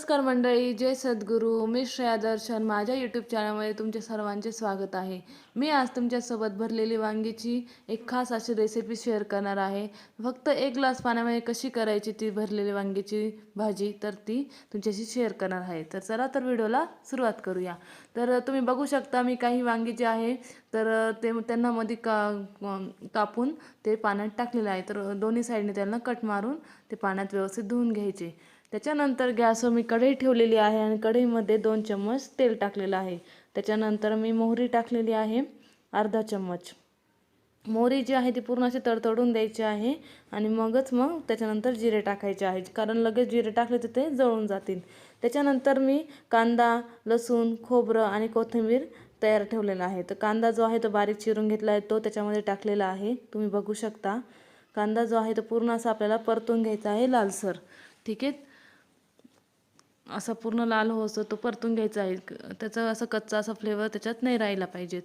नमस्कार मंडळी जय सद्गुरू. मी श्रेया दर्शन. माझ्या यूट्यूब चॅनलमध्ये तुमच्या सर्वांचे स्वागत आहे. मी आज तुमच्यासोबत भरलेली वांगीची एक खास अशी रेसिपी शेअर करणार आहे. फक्त एक ग्लास पाण्यामध्ये कशी करायची ती भरलेली वांगीची भाजी तर ती तुमच्याशी शेअर करणार आहे. तर चला तर व्हिडिओला सुरुवात करूया. तर तुम्ही बघू शकता मी काही वांगी जे आहे तर ते त्यांना मध्ये का कापून ते पाण्यात टाकलेलं आहे. तर दोन्ही साईडने त्यांना कट मारून ते पाण्यात व्यवस्थित धुवून घ्यायचे. त्याच्यानंतर गॅसवर मी कढई ठेवलेली आहे आणि कढईमध्ये दोन चम्मच तेल टाकलेलं आहे. त्याच्यानंतर मी मोहरी टाकलेली आहे अर्धा चम्मच. मोहरी जी आहे ती पूर्ण अशी तडतडून द्यायची आहे आणि मगच मग त्याच्यानंतर जिरे टाकायचे आहे. कारण लगेच जिरे टाकले तर ते जळून जातील. त्याच्यानंतर मी कांदा लसूण खोबरं आणि कोथिंबीर तयार ठेवलेला आहे. तर कांदा जो आहे तो बारीक चिरून घेतला आहे तो त्याच्यामध्ये टाकलेला आहे. तुम्ही बघू शकता. कांदा जो आहे तो पूर्ण असा आपल्याला परतून घ्यायचा आहे लालसर. ठीक आहे? असा पूर्ण लाल हो असतो तो परतून घ्यायचा आहे. त्याचा असं कच्चा असा फ्लेवर त्याच्यात नाही राहिला पाहिजेत.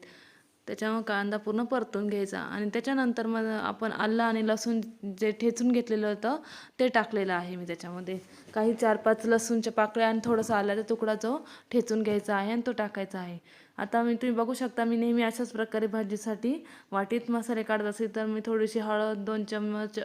त्याच्यामुळं कांदा पूर्ण परतून घ्यायचा. आणि त्याच्यानंतर मग आपण आलं आणि लसूण जे ठेचून घेतलेलं होतं ते टाकलेलं आहे मी त्याच्यामध्ये. काही चार पाच लसूणच्या पाकळ्या आणि थोडासा आल्याचा तुकडा जो ठेचून घ्यायचा आहे आणि तो टाकायचा आहे. आता मी तुम्ही बघू शकता मी नेहमी अशाच प्रकारे भाजीसाठी वाटीत मसाले काढत असेल तर मी थोडीशी हळद दोन चम्मच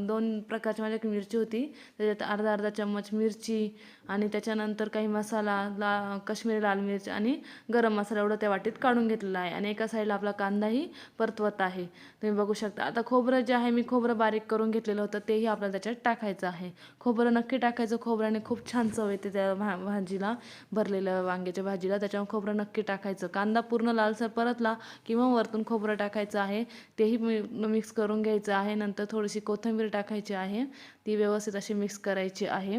दोन प्रकारची माझ्या मिरची होती. त्याच्यात अर्धा अर्धा चम्मच मिरची आणि त्याच्यानंतर काही मसाला ला काश्मीरी लाल मिरची आणि गरम मसाला एवढं त्या वाटीत काढून घेतलेला आहे. आणि एका साईडला आपला कांदाही परतवत आहे. तुम्ही बघू शकता. आता खोबरं जे आहे मी खोबरं बारीक करून घेतलेलं होतं तेही आपल्याला त्याच्यात टाकायचं आहे. खोबरं नक्की टाकायचं खोबऱ्याने खूप छान चव येते त्या भा भाजीला भरलेलं वांग्याच्या भाजीला. त्याच्यावर खोबरं नक्की टाकायचं. कांदा पूर्ण लालसर परतला किंवा वरतून खोबरं टाकायचं आहे. तेही मी मिक्स करून घ्यायचं आहे. नंतर थोडीशी कोथिंबीर टाकायची आहे. ती व्यवस्थित अशी मिक्स करायची आहे.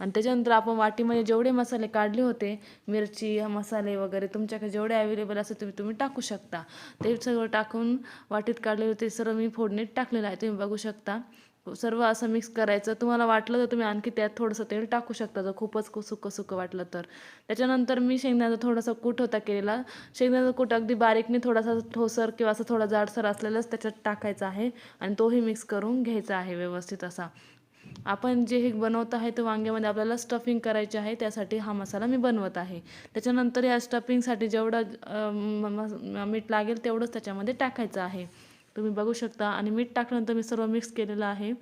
आणि त्याच्यानंतर आपण वाटीमध्ये जेवढे मसाले काढले होते मिरची मसाले वगैरे तुमच्याकडे जेवढे अवेलेबल असेल तुम्ही तुम्ही टाकू शकता. ते सगळं टाकून वाटीत काढले होते सर्व मी फोडणीत टाकलेलं आहे. तुम्ही बघू शकता. हो, सर्व असं मिक्स करायचं. तुम्हाला वाटलं तर तुम्ही आणखी त्यात थोडंसं तेल टाकू शकता. जर खूपच सुकं सुकं वाटलं तर. त्याच्यानंतर मी शेंगदाण्याचा थोडासा कूट होता केलेला. शेंगदाण्याचा कूट अगदी बारीकने थोडासा ठोसर किंवा असं थोडा जाडसर असलेलाच त्याच्यात टाकायचा आहे. आणि तोही मिक्स करून घ्यायचा आहे व्यवस्थित असा. आपण जे हे बनवत आहे ते वांग्यामध्ये आपल्याला स्टफिंग करायचे आहे त्यासाठी हा मसाला मी बनवत आहे. त्याच्यानंतर या स्टफिंगसाठी जेवढं मीठ लागेल तेवढंच त्याच्यामध्ये टाकायचं आहे. तुम्ही बघू शकता. आणि मीठ टाकल्यानंतर मी सर्व मिक्स केलेलं आहे.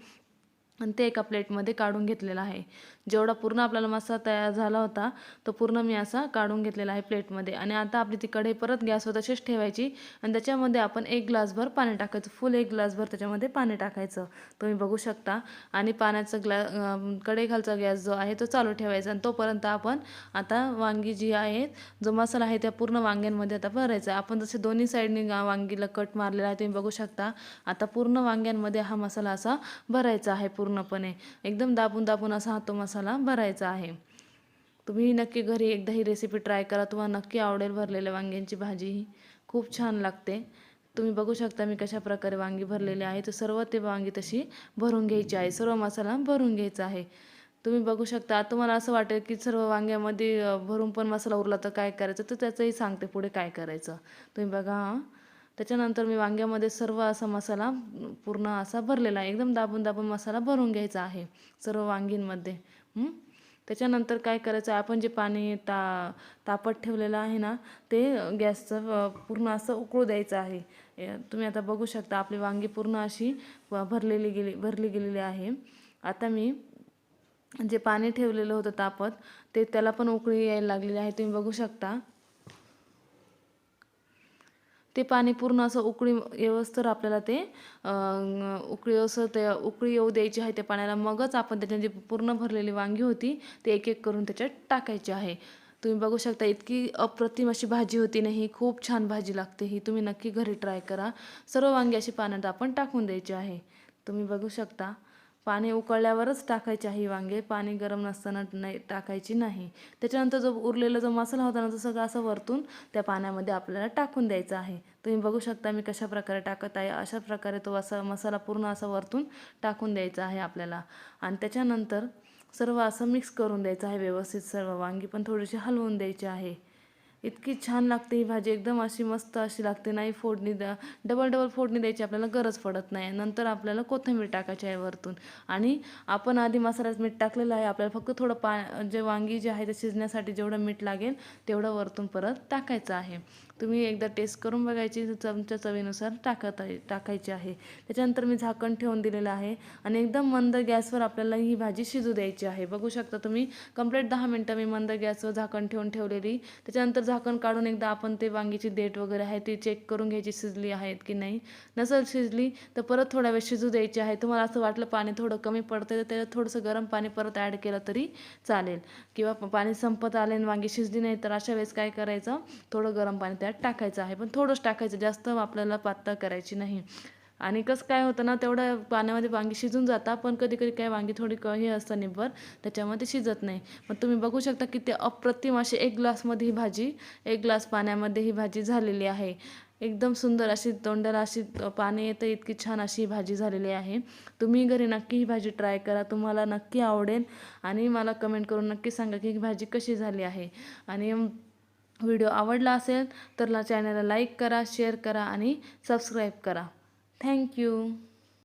आणि ते एका प्लेटमध्ये काढून घेतलेलं आहे. जेवढा पूर्ण आपल्याला मसाला तयार झाला होता तो पूर्ण मी असा काढून घेतलेला आहे प्लेटमध्ये. आणि आता आपली ती कढई परत गॅसवर तशीच ठेवायची आणि त्याच्यामध्ये आपण एक ग्लासभर पाणी टाकायचं. फुल एक ग्लासभर त्याच्यामध्ये पाणी टाकायचं. तुम्ही बघू शकता. आणि पाण्याचा ग्ला कढईखालचा गॅस जो आहे तो चालू ठेवायचा आणि तोपर्यंत आपण आता वांगी जी आहेत जो मसाला आहे त्या पूर्ण वांग्यांमध्ये आता भरायचा. आपण जसे दोन्ही साईडने वांगीला कट मारलेला आहे तुम्ही बघू शकता. आता पूर्ण वांग्यांमध्ये हा मसाला असा भरायचा आहे पूर्णपणे एकदम दाबून दाबून असा हा तो मसाला भरायचा आहे. तुम्ही नक्की घरी एकदा ही रेसिपी ट्राय करा. तुम्हाला नक्की आवडेल भरलेल्या वांग्यांची भाजी. ही खूप छान लागते. तुम्ही बघू शकता मी कशा प्रकारे वांगी भरलेले आहे. तर सर्व ते वांगी तशी भरून घ्यायची आहे. सर्व मसाला भरून घ्यायचा आहे. तुम्ही बघू शकता. तुम्हाला असं वाटेल की सर्व वांग्यामध्ये भरून पण मसाला उरला तर काय करायचं? तर त्याचंही सांगते पुढे काय करायचं. तुम्ही बघा त्याच्यानंतर मी वांग्यामध्ये सर्व असा मसाला पूर्ण असा भरलेला आहे. एकदम दाबून दाबून मसाला भरून घ्यायचा आहे सर्व वांगींमध्ये. त्याच्यानंतर काय करायचं आपण जे पाणी ता तापत ठेवलेलं आहे ना ते गॅसचं पूर्ण असं उकळू द्यायचं आहे. तुम्ही आता बघू शकता आपली वांगी पूर्ण अशी भरलेली गेली भरली गेलेली आहे. आता मी जे पाणी ठेवलेलं होतं तापत ते त्याला पण उकळी यायला लागलेली आहे. तुम्ही बघू शकता. ते पाणी पूर्ण असं उकळी तर आपल्याला ते उकळी असं ते उकळी येऊ द्यायची आहे त्या पाण्याला. मगच आपण त्याच्यात जी पूर्ण भरलेली वांगी होती ते एक एक करून त्याच्यात टाकायची आहे. तुम्ही बघू शकता इतकी अप्रतिम अशी भाजी होती नाही ही खूप छान भाजी लागते ही तुम्ही नक्की घरी ट्राय करा. सर्व वांगी अशी पाण्यात आपण टाकून द्यायची आहे. तुम्ही बघू शकता. पाणी उकळल्यावरच टाकायचे आहे वांगे. पाणी गरम नसताना नाही टाकायची नाही. त्याच्यानंतर जो उरलेला जो मसाला होता ना तो सगळं असं वरतून त्या पाण्यामध्ये आपल्याला टाकून द्यायचा आहे. तुम्ही बघू शकता मी कशा प्रकारे टाकत आहे. अशा प्रकारे तो असा मसाला पूर्ण असा वरतून टाकून द्यायचा आहे आपल्याला. आणि त्याच्यानंतर सर्व असं मिक्स करून द्यायचं आहे व्यवस्थित सर्व वांगी पण थोडीशी हलवून द्यायची आहे. इतकी छान लागते ही भाजी. एकदम अशी मस्त अशी लागते. नाही फोडणी द्या डबल डबल फोडणी द्यायची आपल्याला गरज पडत नाही. नंतर आपल्याला कोथिंबीर टाकायची आहे वरतून. आणि आपण आधी मसाल्यात मीठ टाकलेलं आहे. आपल्याला फक्त थोडं पा जे वांगी जे आहे ते शिजण्यासाठी जेवढं मीठ लागेल तेवढं वरतून परत टाकायचं आहे. तुम्ही एकदा टेस्ट करून बघायची तुमच्या चवीनुसार टाकत आहे टाकायची आहे. त्याच्यानंतर मी झाकण ठेवून दिलेलं आहे आणि एकदम मंद गॅसवर आपल्याला ही भाजी शिजू द्यायची आहे. बघू शकता तुम्ही कंप्लीट दहा मिनटं मी मंद गॅसवर झाकण ठेवून ठेवलेली. त्याच्यानंतर झाकण काढून एकदा आपण ते वांगीची देठ वगैरे आहे ती चेक करून घ्यायची शिजली आहेत की नाही. नसेल शिजली तर परत थोडा वेळ शिजू द्यायची आहे. तुम्हाला असं वाटलं पाणी थोडं कमी पडतं तर त्याच्यात थोडंसं गरम पाणी परत ॲड केलं तरी चालेल. किंवा पाणी संपत आले आणि वांगी शिजली नाही तर अशा वेळेस काय करायचं? थोडं गरम पाणी त्यात टाकायचं आहे. पण थोडंच टाकायचं जास्त आपल्याला पातळ करायची नाही. आणि कसं काय होतं ना तेवढं पाण्यामध्ये वांगी शिजून जातात पण कधी कधी काय वांगी थोडी क हे असतं निब्बर त्याच्यामध्ये शिजत नाही. मग तुम्ही बघू शकता की ते अप्रतिम अशी एक ग्लासमध्ये ही भाजी एक ग्लास पाण्यामध्ये ही भाजी झालेली आहे. एकदम सुंदर अशी तोंडाला अशी पाणी येतं इतकी छान अशी ही भाजी झालेली आहे. तुम्ही घरी नक्की ही भाजी ट्राय करा तुम्हाला नक्की आवडेल. आणि मला कमेंट करून नक्की सांगा की ही भाजी कशी झाली आहे. आणि व्हिडिओ आवडला असेल तर चॅनलला लाईक करा शेअर करा आणि सबस्क्राईब करा. थँक्यू